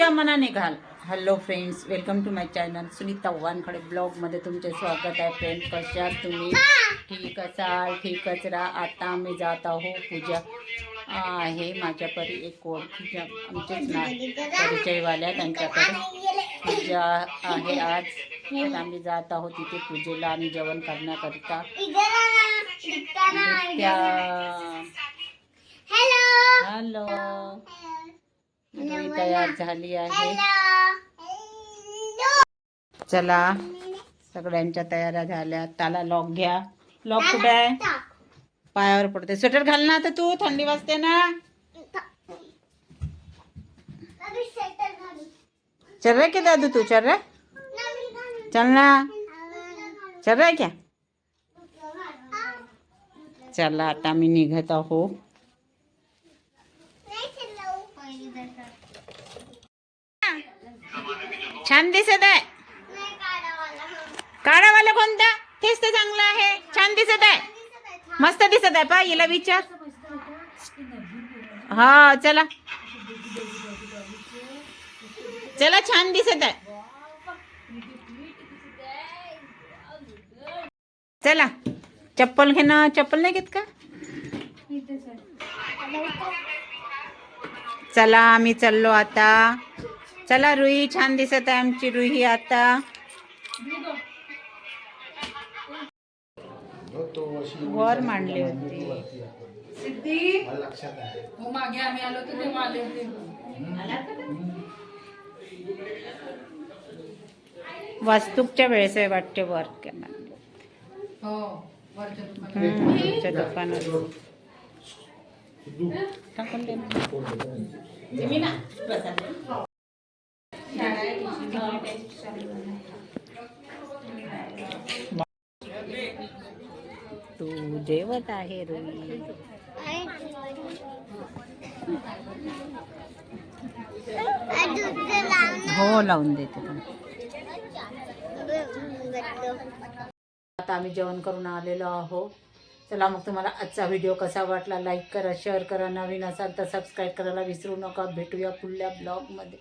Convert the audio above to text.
तुझ्या मनाने घाल. Hello friends welcome to my channel Sunita Wankhade ब्लॉगमध्ये तुमचे स्वागत आहे फ्रेंड कशा तुम्ही? ठीक असाल? ठीकच राहा. आता आम्ही जात आहो पूजा. आहे माझ्या परी एक ओळखीच्या आमचेच ना परिचयवाल्या त्यांच्याकडे. पूजा आहे आज. तर आम्ही जात आहोत तिथे पूजेला आणि जेवण करण्याकरिता. हॅलो रुई तयार झाली आहे. चला. सगळ्यांच्या तयाऱ्या झाल्या. त्याला लॉक घ्या. लॉक कुठे आहे? पायावर पडते. स्वेटर घाल ना आता तू. थंडी वाजते ना. चल रहा क्या दादू तू? चल रहा है? चल ना. चल रहा क्या चला आता मी निघत आहो. छान दिसत आहे. काळावाला कोणता? तेच तर चांगला आहे. छान दिसत आहे. मस्त दिसत आहे पा हिला विचार. हा चला. चला छान दिसत आहे. चला. चप्पल घेणं चप्पल नाही घेत का? चला आम्ही चाललो आता. चला रुई छान दिसत आहे आमची रुई आता. वर मांडली होती. मागे आम्ही आलो तर तेव्हा आले होते. वास्तूकच्या वेळेस आहे वाटते वर करणार हो वरच्या दुकानात. दुकानात. टाकून दे. तू जेवत आहे रुई हो लावून देते पण. आता आम्ही जेवण करून आलेलो आहो चला मग तुम्हाला आजचा व्हिडिओ कसा वाटला? लाईक करा शेअर करा. नवीन असाल तर सबस्क्राईब करायला विसरू नका. भेटूया पुढल्या ब्लॉगमध्ये